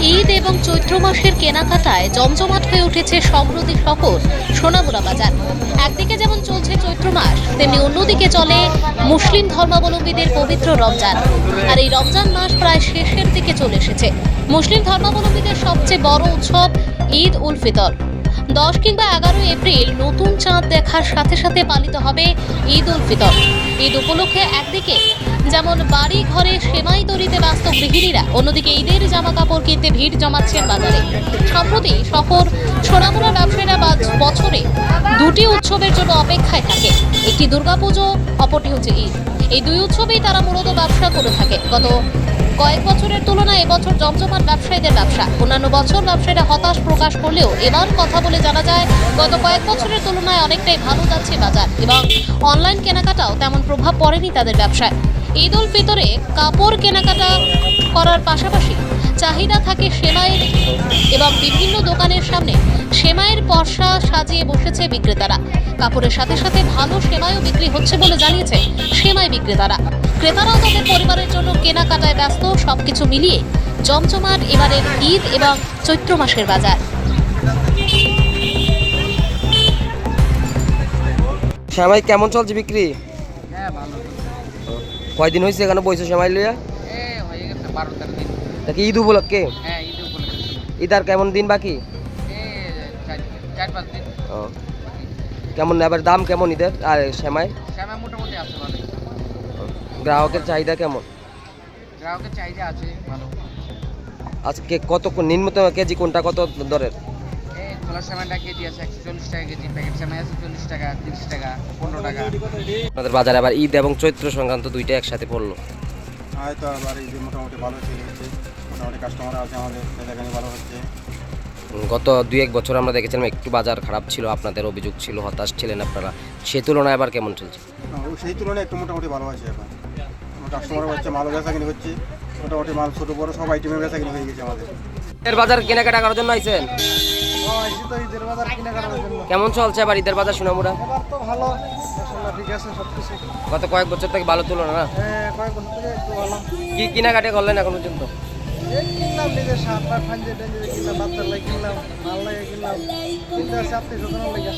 ঈদ এবং চৈত্র মাসের কেনাকাটায় জমজমাট হয়ে উঠেছে সমৃদ্ধি শহর সোনামুড়া বাজার। একদিকে যেমন চলছে চৈত্র মাস, তেমনি অন্যদিকে চলে মুসলিম ধর্মাবলম্বীদের পবিত্র রমজান। আর এই রমজান মাস প্রায় শেষের দিকে চলে এসেছে। মুসলিম ধর্মাবলম্বীদের সবচেয়ে বড় উৎসব ঈদ উল ফিতর। দশ কিংবা এগারো এপ্রিল নতুন চাঁদ দেখার সাথে সাথে পালিত হবে ঈদ উল ফিতর। ঈদ উপলক্ষে একদিকে যেমন বাড়ি ঘরে সেমাই তৈরিতে ব্যস্ত গৃহিণীরা, অন্যদিকে ঈদের জামা কাপড় কিনতে ভিড় জমাচ্ছেন বাজারে। সম্প্রতি শহর সোনামুড়া ব্যবসায়ীরা বছরে দুটি উৎসবের জন্য অপেক্ষায় থাকে। একটি দুর্গাপুজো, অপরটি হচ্ছে ঈদ। এই দুই উৎসবেই তারা মূলত ব্যবসা করে থাকে। গত কয়েক বছরের তুলনায় এবছর জমজমাট ব্যবসায়ীদের ব্যবসা। অন্যান্য বছর ব্যবসায়ীরা হতাশ প্রকাশ করলেও এবার কথা বলে জানা যায়, গত কয়েক বছরের তুলনায় অনেকটাই ভালো যাচ্ছে বাজার এবং অনলাইন কেনাকাটাও তেমন প্রভাব পড়েনি তাদের ব্যবসায়। ঈদ উল ফিতরে কাপড় কেনাকাটা করার পাশাপাশি চাহিদা থাকে সেলাইয়ের এবং বিভিন্ন দোকানের সামনে সেমাইয়ের সাজিয়ে বসেছে বিক্রেতারা। কাপড়ের সাথে সাথে ভালো সেমাইও বিক্রি হচ্ছে বলে জানিয়েছে সেমাই বিক্রেতারা। ক্রেতারাও তাদের পরিবারের জন্য কেনাকাটায় ব্যস্ত সবকিছু মিলিয়ে জমজমাট এবারের ঈদ এবং চৈত্র মাসের বাজার। শ্যামাই কেমন চলছে বিক্রি? হ্যাঁ কয়দিন হয়েছে এখানে বইছে শ্যামাই লইয়া? এ হয়ে ঈদ উপলক্ষে? হ্যাঁ ঈদ আর কেমন দিন বাকি? চার চার পাঁচ দিন। ও। কেমন এবার দাম কেমন ঈদের? আর শ্যামাই শ্যামা মোটামুটি আছে ভালো। গ্রাহকের চাহিদা কেমন? গ্রাহকের চাহিদা আছে ভালো। আজকে কত নিম্নতম কেজি কোনটা কত দরের? এ খোলা কেজি আছে একশো চল্লিশ টাকা কেজি প্যাকেট আছে চল্লিশ টাকা তিরিশ টাকা পনেরো টাকা। আমাদের বাজারে আবার ঈদ এবং চৈত্র সংক্রান্ত দুইটা একসাথে পড়ল। হয়তো আবার এই মোটামুটি ভালো চলে হচ্ছে মোটামুটি কাস্টমার আছে আমাদের সেখানে ভালো হচ্ছে। গত দুই এক বছর আমরা দেখেছিলাম একটু বাজার খারাপ ছিল আপনাদের অভিযোগ ছিল হতাশ ছিলেন আপনারা। সে তুলনায় আবার কেমন চলছে? সেই তুলনায় একটু মোটামুটি ভালো আছে এখন। কাস্টমার হচ্ছে মালও বেচা কিনে হচ্ছে মোটামুটি মাল ছোটো বড় সব আইটেমের বেচা কিনে হয়ে গেছে আমাদের। ঈদের বাজার কেনাকাটা করার জন্য আইছেন? কেমন চলছে আবার ঈদের বাজার সুনামুরা তো ভালো। ঠিক আছে সব গত কয়েক বছর থেকে ভালো তুলনা না? হ্যাঁ কয়েক বছর থেকে একটু ভালো। কি কেনাকাটা করলেন এখন পর্যন্ত? কিনলাম শার্ট পাট ফাঞ্জে টাঞ্জে কিনলাম, বাচ্চার লাগে কিনলাম মাল লাগে কিনলাম, কিনতে আছে আপনি স্বজনের লাগে।